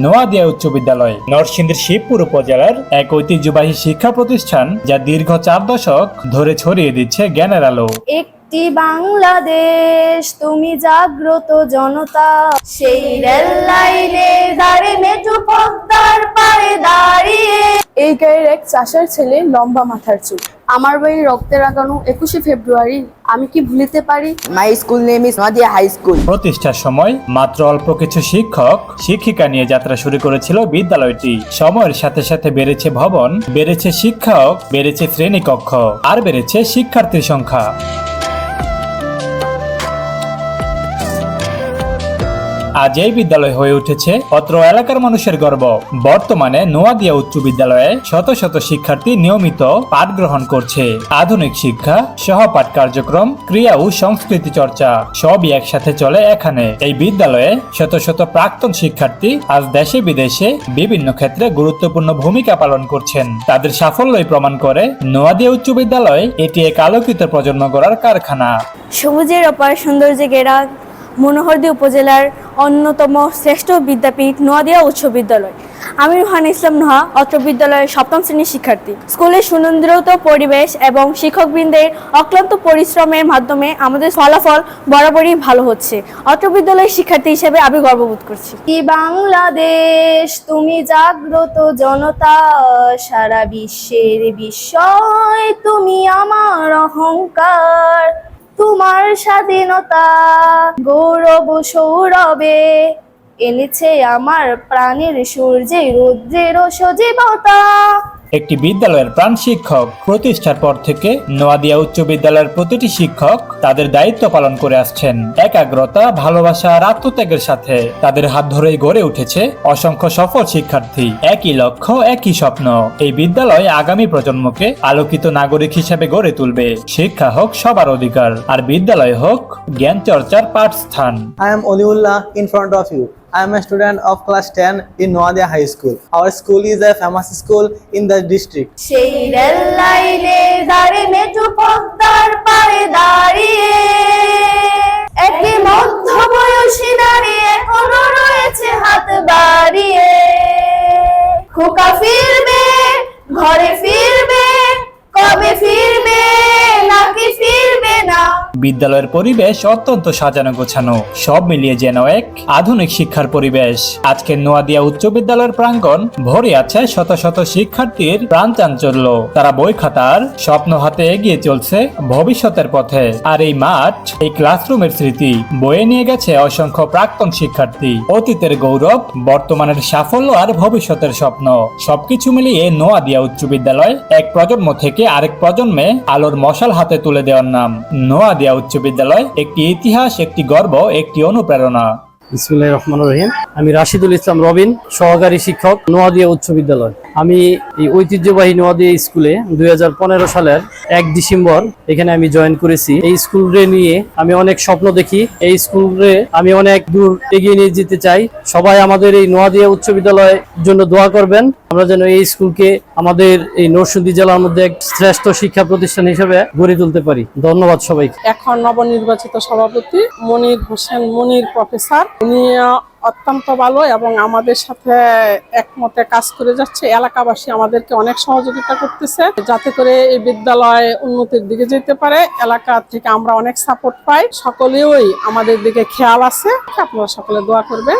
নোয়াদিয়া উচ্চ বিদ্যালয়, নরসিংদীর শিবপুর উপজেলার এক ঐতিহ্যবাহী শিক্ষা প্রতিষ্ঠান যা দীর্ঘ চার দশক ধরে ছড়িয়ে দিচ্ছে জ্ঞানের আলো। একটি বাংলাদেশ, তুমি জাগ্রত জনতা, সেই রেল লাইনে এই গায়ের এক চাষার ছেলে লম্বা মাথার চুল। আমার বাড়ি রক্তে রাগানো একুশে ফেব্রুয়ারি আমি কি ভুলিতে পারি? My school name is Nadia high school প্রতিষ্ঠার সময় মাত্র অল্প কিছু শিক্ষক শিক্ষিকা নিয়ে যাত্রা শুরু করেছিল বিদ্যালয়টি। সময়ের সাথে সাথে বেড়েছে ভবন বেড়েছে শিক্ষক বেড়েছে শ্রেণীকক্ষ আর বেড়েছে শিক্ষার্থীর সংখ্যা। আজ এই বিদ্যালয় হয়ে উঠেছে অত্র এলাকার মানুষের গর্ব। বর্তমানে নোয়াদিয়া উচ্চ বিদ্যালয়ে শত শত শিক্ষার্থী নিয়মিত পাঠ গ্রহণ করছে। আধুনিক শিক্ষা, সহপাঠ কার্যক্রম, ক্রিয়া ও সংস্কৃতি চর্চা সবই একসাথে চলে এখানে। এই বিদ্যালয়ে শত শত প্রাক্তন শিক্ষার্থী আজ দেশে বিদেশে বিভিন্ন ক্ষেত্রে গুরুত্বপূর্ণ ভূমিকা পালন করছেন। তাদের সাফল্যই প্রমাণ করে নোয়াদিয়া উচ্চ বিদ্যালয় এটি এক আলোকিত প্রজন্ম গড়ার কারখানা। সবুজের অপার সৌন্দর্যে ঘেরা মনোহরদী উপজেলার অন্যতম শ্রেষ্ঠ বিদ্যাপীঠ নোয়াদিয়া উচ্চ বিদ্যালয়। আমি রুহান ইসলাম নোহা, অত্র বিদ্যালয়ের সপ্তম শ্রেণির শিক্ষার্থী। স্কুলের সুনন্দিত পরিবেশ এবং শিক্ষকবৃন্দের অক্লান্ত পরিশ্রমের মাধ্যমে আমাদের ফলাফল বরাবরই ভালো হচ্ছে। অত্র বিদ্যালয়ের শিক্ষার্থী হিসেবে আমি গর্ববোধ করছি। কি বাংলাদেশ, তুমি জাগ্রত জনতা, সারা বিশ্বের বিস্ময়, তুমি আমার অহংকার। তোমার স্বাধীনতা গৌরব সৌরবে এনেছে আমার প্রাণের সূর্যে রুদ্রের সজীবতা। একটি বিদ্যালয়ের প্রাণ শিক্ষক প্রতিষ্ঠার পর থেকে নোয়াদিয়া উচ্চ বিদ্যালয়ের প্রতিটি শিক্ষক তাদের দায়িত্ব পালন করে আসছেন। একাগ্রতা, ভালোবাসা আর আত্মত্যাগের সাথে তাদের হাত ধরেই গড়ে উঠেছে অসংখ্য সফল শিক্ষার্থী। একই লক্ষ্য, একই স্বপ্ন। এই বিদ্যালয় আগামী প্রজন্মকে আলোকিত নাগরিক হিসেবে গড়ে তুলবে। শিক্ষা হোক সবার অধিকার, আর বিদ্যালয় হোক জ্ঞান চর্চার পাঠস্থান। I am Oliullah in front of you. I am a student of class 10 in Noadia High School. Our school is a famous school in the district. সেই বিদ্যালয়ের পরিবেশ অত্যন্ত সাজানো গোছানো, সব মিলিয়ে যেন এক আধুনিক শিক্ষার পরিবেশ। আজকের নোয়াদিয়া উচ্চ বিদ্যালয়ের প্রাঙ্গণ ভরে আছে শত শত শিক্ষার্থীর প্রাণ চাঞ্চল্য। তারা বই খাতার স্বপ্ন হাতে এগিয়ে চলছে ভবিষ্যতের পথে। আর এই মাঠ, এই ক্লাসরুমের স্মৃতি, বয়ে নিয়ে গেছে অসংখ্য প্রাক্তন শিক্ষার্থী। অতীতের গৌরব, বর্তমানের সাফল্য আর ভবিষ্যতের স্বপ্ন। সবকিছু মিলিয়ে নোয়াদিয়া উচ্চ বিদ্যালয় এক প্রজন্ম থেকে আরেক প্রজন্মে আলোর মশাল হাতে তুলে দেওয়ার নাম। নোয়াদিয়া উচ্চ বিদ্যালয়, একটি ইতিহাস, একটি গর্ব, একটি অনুপ্রেরণা। বিসমুল্লাহ রহমান রহিম। আমি রাশিদুল ইসলাম রবিন, সহকারী শিক্ষক, নোয়াদিয়া উচ্চ বিদ্যালয়। আমি এই ঐতিহ্যবাহী নোয়াদিয়া স্কুলে দু হাজার পনেরো সালের এক ডিসেম্বর এখানে আমি জয়েন করেছি। এই স্কুলে নিয়ে আমি অনেক স্বপ্ন দেখি। এই স্কুলে আমি অনেক দূর এগিয়ে নিয়ে যেতে চাই। সবাই আমাদের এই নোয়াদিয়া উচ্চ বিদ্যালয়ের জন্য দোয়া করবেন। আমরা যেন এই স্কুলকে আমাদের এই নরসিংদী জেলার মধ্যে এক শ্রেষ্ঠ শিক্ষা প্রতিষ্ঠান হিসেবে গড়ে তুলতে পারি। ধন্যবাদ সবাইকে। এখন নবনির্বাচিত সভাপতি মনির হোসেন মনির প্রফেসর। উনি অত্যন্ত ভালো এবং আমাদের সাথে একমতে কাজ করে যাচ্ছে। এলাকাবাসী আমাদেরকে অনেক সহযোগিতা করতেছে যাতে করে এই বিদ্যালয় উন্নতির দিকে যেতে পারে। এলাকা থেকে আমরা অনেক সাপোর্ট পাই। সকলেই আমাদের দিকে খেয়াল আছে। আপনারা সকলে দোয়া করবেন।